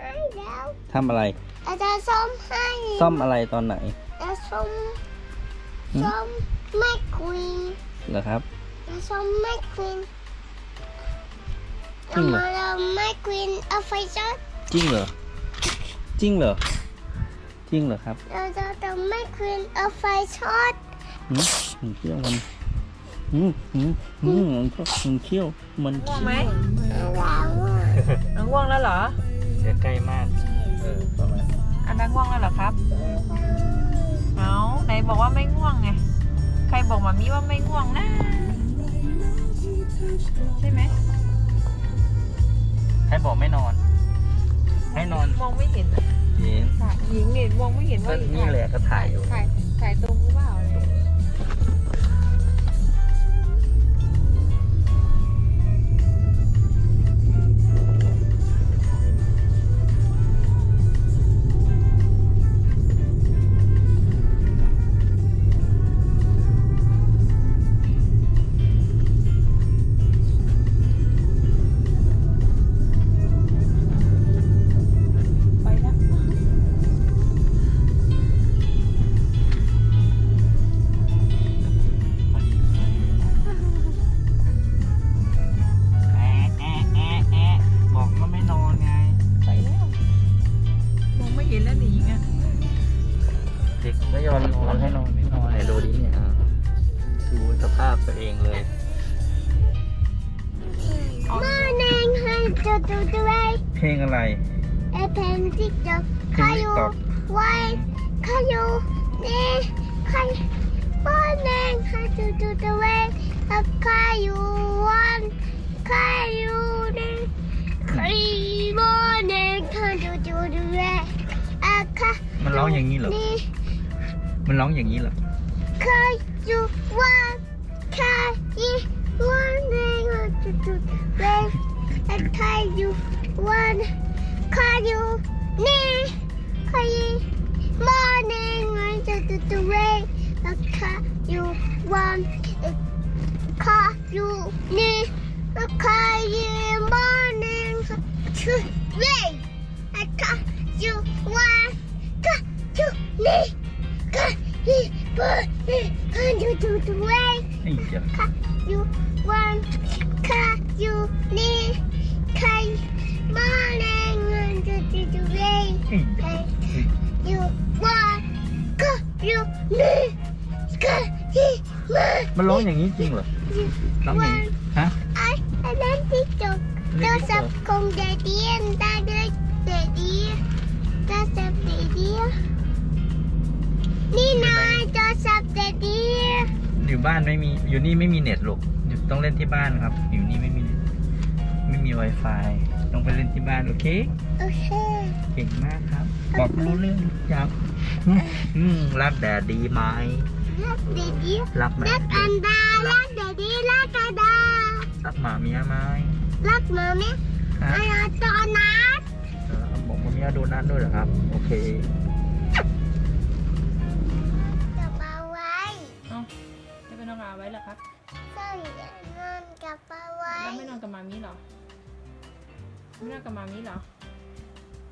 ให้แล้วทำอะไร อาจารย์ซ่อมให้ซ่อมอะไรตอนไหนอาจารย์ซ่อมหืมซ่อมไม่ควีนเหรอครับอาจารย์ซ่อมไม่ควีนจริงเหรอเอามาแล้วไม่ควีนเอาไฟช็อตจริงเหรอจริงเหรอจริงเหรอครับเราจะทำไม่ควีนเอาไฟช็อตหืมหืมเขี้ยวมันหืมหืมหืมมันก็มันเขี้ยวมันง่วงไหมแล้วอะน้องง่วงแล้วเหรอ เสียใกล้มากเออประมาณอันนั้นง่วงแล้วเหรอครับ เอาไหนบอกว่าไม่ง่วงไง ใครบอกมามีว่าไม่ง่วงนะ ใช่ไหมให้บอกไม่นอน ให้นอนมองไม่เห็นอะเย็นถ่ายหญิงเนี่ยมองไม่เห็นก็ว่าหญิงนี่แหละก็ถ่ายอยู่ ถ่ายถ่ายตร จะดูด้วยเพลงอะไรไอเพนที่จะเพลขางอยู่ TikTok ไว้ขาอยู่นี่ใครมาแนงให้จะดูด้วยขาอยู่วันขาอยู่นี่ใครมาแนงให้จะดูด้วยอะค่ะมันร้องอย่างนี้เหรอนี่มันร้องอย่างนี้เหรอขาอยู่วันขาอยู่วันแนงให้จะดูด้วยอะขาอยู่วันขาอยู่นี่ใครมาแนงให้จะดูด้วยอะขาอยู่วันขาอยู่นี่อะขาอยู่มาแนงให้จะดูด้วย อะขาอยู่วันขาอยู่นี่ขาอยู่วันให้จะดูด้วยไอ้เจ้าค่ะอยู่วันค่ะอยู่นี่ใครมาแร งเงินจะจะจะเร่งไอ้ใครเจ้าอยู่วันค่ะอยู่นี่ใครที่มามันร้องอย่างนี้จริงเหรออยู่ร้องอย่างวันนี้ฮะไอ้ไอ้นั่นที่จบโทรศัพท์ของเดดีนได้ด้วยเดดีโทรศัพท์เดดีนี่นายโทรศัพท์เดดีอยู่บ้านไม่มี อยู่นี่ไม่มีเน็ตหรอกอยู่ต้องเล่นที่บ้านครับ อยู่นี่ไม่มีเน็ตไม่มี Wi-Fi ต้องไปเล่นที่บ้านโอเค โอเค เก่งมากครับ บอกรู้เรื่องทุกอย่างอืมอืมรักแดดดีไหมรักเดดีรักแม่รักอันดา รักเดดีรักอันดา รักหมาเมียไหมรักมาไหมฮะไอ้อาจารย์นัดเออบอกหมาเมียโดนัทด้วยเหรอครับ โอเคจะมาไว้เอ้าจะไปนอนกับอาไว้เหรอครับใส่นอนกับมาไว้แล้วไม่นอนกับมามีเหรอ ไม่นอนกับมามีเหรอ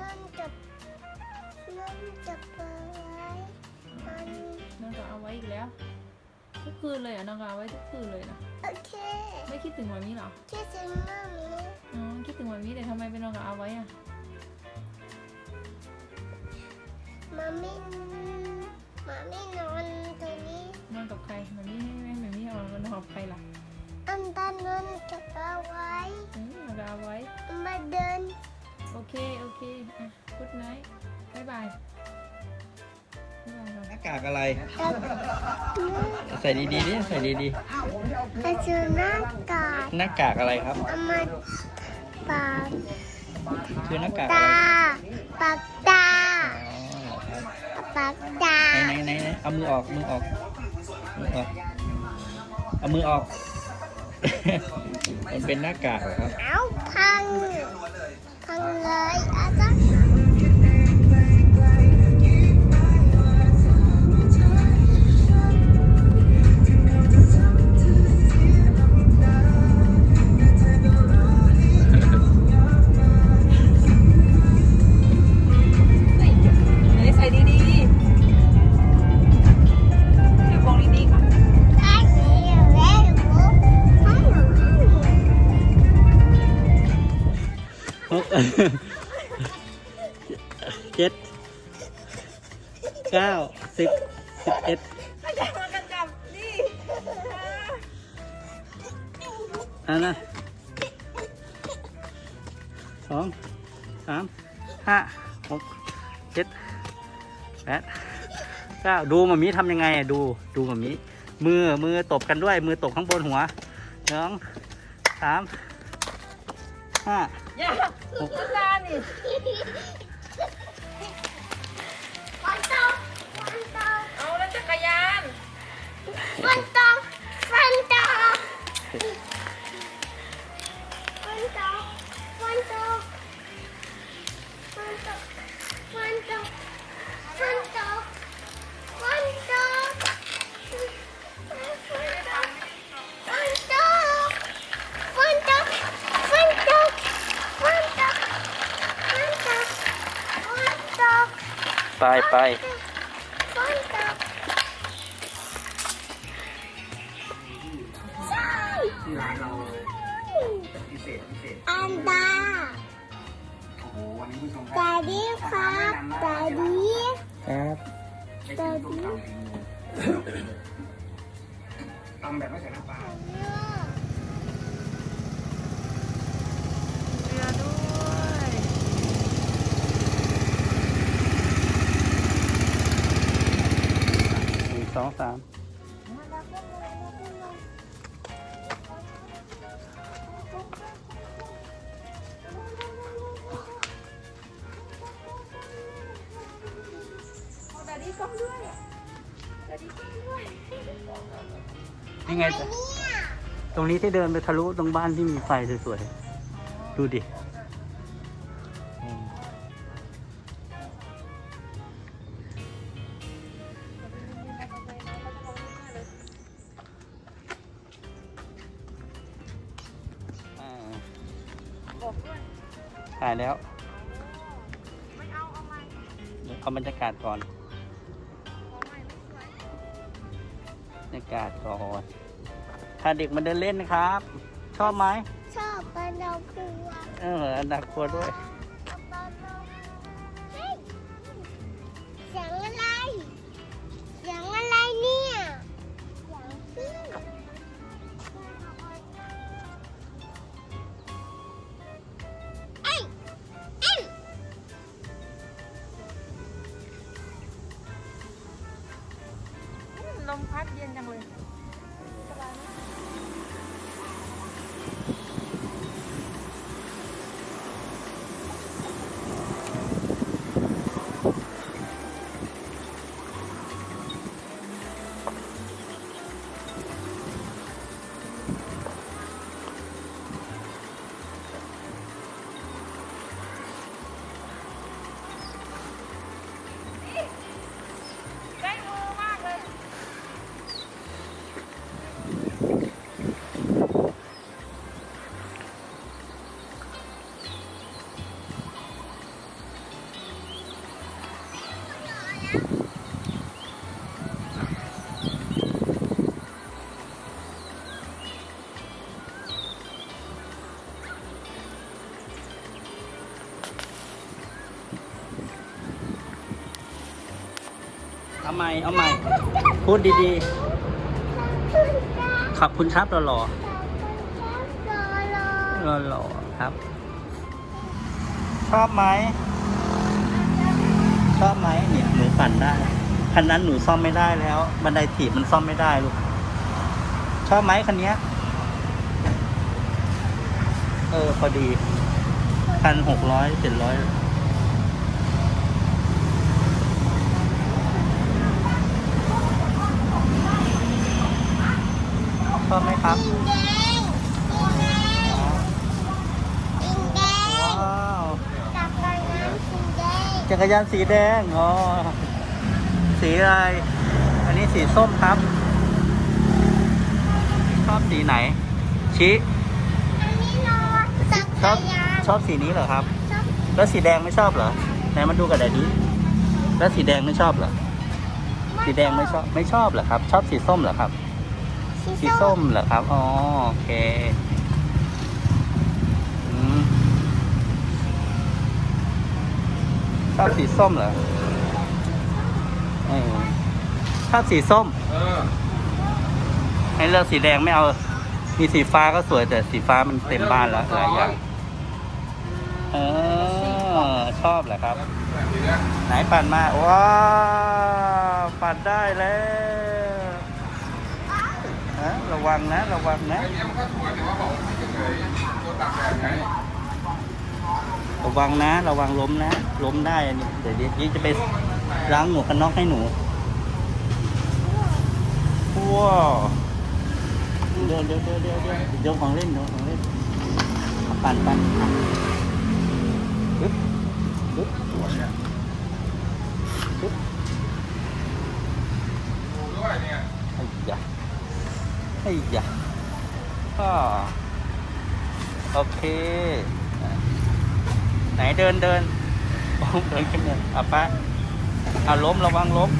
นอนกับนอนกับมาไว้นอนนอนกับอาไว้อีกแล้ว ทุกคืนเลยเหรอะนอนกับอาไว้ทุกคืนเลยนะโอเคไม่คิดถึงมามีเหรอคิดถึงมามีอ๋อคิดถึงมามีแต่ทำไมไปนอนกับอาไว้อะมามีมามีนอนตัวนี้นอนกับใครมามีไม่ไม่มีเอามานอนกับใครล่ะอันดานอนกับมาไว้อืมนอนกับอาไว้มาเดินโอ เค โอเคอะกุดไนท์บายบายบายบายครับหน้ากากอะไรกับใส่ดีๆดิใส่ดีอาจูหน้ากากๆหน้ากากอะไรครับ เอามาปากคือหน้ากากตาอะไรปากตาอ๋อเหรอครับปากตาไหนไหนไหนไหนเอามือออกมือออกมือออกเอามือออก มันเป็นหน้ากากเหรอครับ เอาพัง พังเล เจ็ดเก้าสิบสิบเอ็ดไม่ใช่มากระจับนี่อันนะสองสามห้าหกเจ็ดแปดเก้าดูมามีทำยังไงอะดูดูมามีมือมือตบกันด้วย มือตบข้างบนหัวสองสามห้า อย่าลูกตานี่วันตกวันตกเอาแล้วจักรยานวันตกวันตก ไป สามยังไง ตรงนี้ที่เดินไปทะลุตรงบ้านที่มีไฟสวยๆ ดูดิายแล้ว ไม่เอาเอาใหม่เดี๋ยวเอาบรรยากาศก่อนเอาใหม่ไม่สวยบรรยากาศก่อนพาเด็กมาเดินเล่นนะครับ ชอบไหมชอบปลาดาวกลัวเอออันดักกลัวด้วย ลมพัดเย็นจังเลย ใหม่ เอาใหม่ พูดดีๆ ขอบคุณครับหล่อขอรอรอๆหล่อๆครับ ชอบไหม ชอบไหมเนี่ยหนูปั่นได้คันนั้นหนูซ่อมไม่ได้แล้ว บันไดถีบมันซ่อมไม่ได้ลูก ชอบไหมคันนี้เออ พอดีพันหกร้อยเจ็ดร้อย ชอบไหมครับอิงแดงอิงแดงว้าวจักรยานอิงแดงจักรยานสีแดงอ๋อสีอะไร อันนี้สีส้มครับ ชอบสีไหน ชี้อันนี้รอจักชรอบยานชอบสีนี้เหรอครับชอบแล้วสีแดงไม่ชอบเหรอไหนมาดูกับแดดดี้แล้วสีแดงไม่ชอบเหรอสีแดงไม่ชอบไม่ชอบเหรอครับ ชอบสีส้มเหรอครับ สีส้มเหรอครับ อ๋อ โอเคอืมอบสีส้มเหรอเออชอบสีส้มเออให้เลือกสีแดงไม่เอา มีสีฟ้าก็สวยแต่สีฟ้ามันเต็มบ้านแล้วหลายอย่างเออชอบเหรอครับแบบนี้นะไหนปั่นมา ว้าวปั่นได้แล้วฮะ ระวังนะ ระวังนะ ระวังนะ ระวังล้มนะ ล้มได้อันนี้เดี๋ยวเดี๋ยวนี้จะไปล้างหมวกกันน็อกให้หนูว้าเดี๋ยวเดี๋ยวเดี๋ยวเดี๋ยวเดี๋ยวเดี๋ยวของเล่นเดี๋ยวของเล่นปั่นปั่นปึ๊บปึ๊บ สวยเนี่ย ปึ๊บ ดูด้วยเนี่ย ไอ้ยะไอ้ยะก็โอเค ไหนเดินเดินโอ้เดินขึ้นเนินอะป้าอะล้มระวังล้ม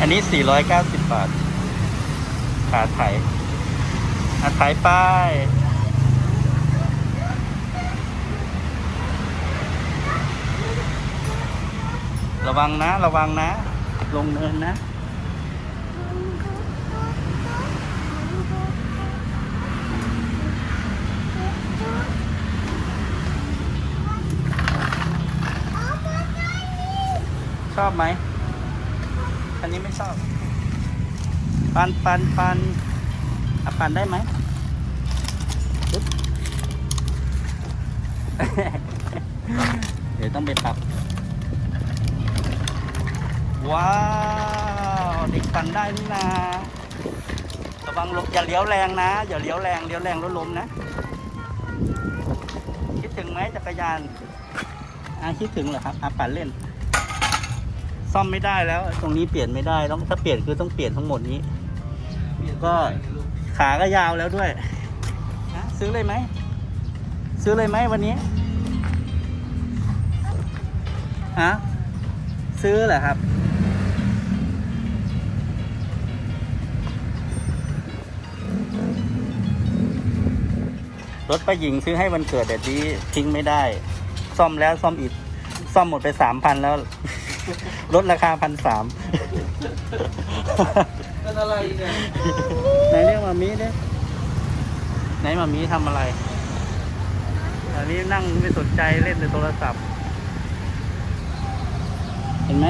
อันนี้ 490 บาท ขาไถอาไถป้าย ระวังนะ ระวังนะ ลงเนินนะ ชอบไหม อันนี้ไม่ชอบ ปันปันปันอะปันได้ไหมเดี๋ยวต้องไปปรับ ว้าว เด็กปั่นได้นี่นาระวังลมอย่าเลี้ยวแรงนะ อย่าเลี้ยวแรงเลี้ยวแรงรถล้มนะ คิดถึงไหมจักรยานอาคิดถึงเหรอครับอะปั่นเล่น ซ่อมไม่ได้แล้ว ตรงนี้เปลี่ยนไม่ได้ต้องถ้าเปลี่ยนคือต้องเปลี่ยนทั้งหมดนี้ ก็ขาก็ยาวแล้วด้วยนะซื้อเลยไหม ซื้อเลยไหมวันนี้ฮะซื้อเหรอครับ รถป้าหญิงซื้อให้วันเกิดแต่ดีทิ้งไม่ได้ ซ่อมแล้วซ่อมอีก ซ่อมหมดไปสามพันแล้ว ลดราคาพันสามเป็นอะไรเนี่ยไหนเรียกมามีดิไหนมามีทำอะไรอันนี้นั่งไม่สนใจเล่นในโทรศัพท์ เห็นไหม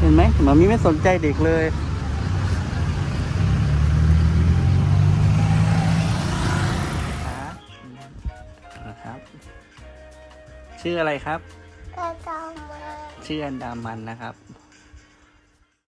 เห็นไหมมามีไม่สนใจเด็กเลย ชื่ออะไรครับกระดองมาชื่ออันดามันนะครับ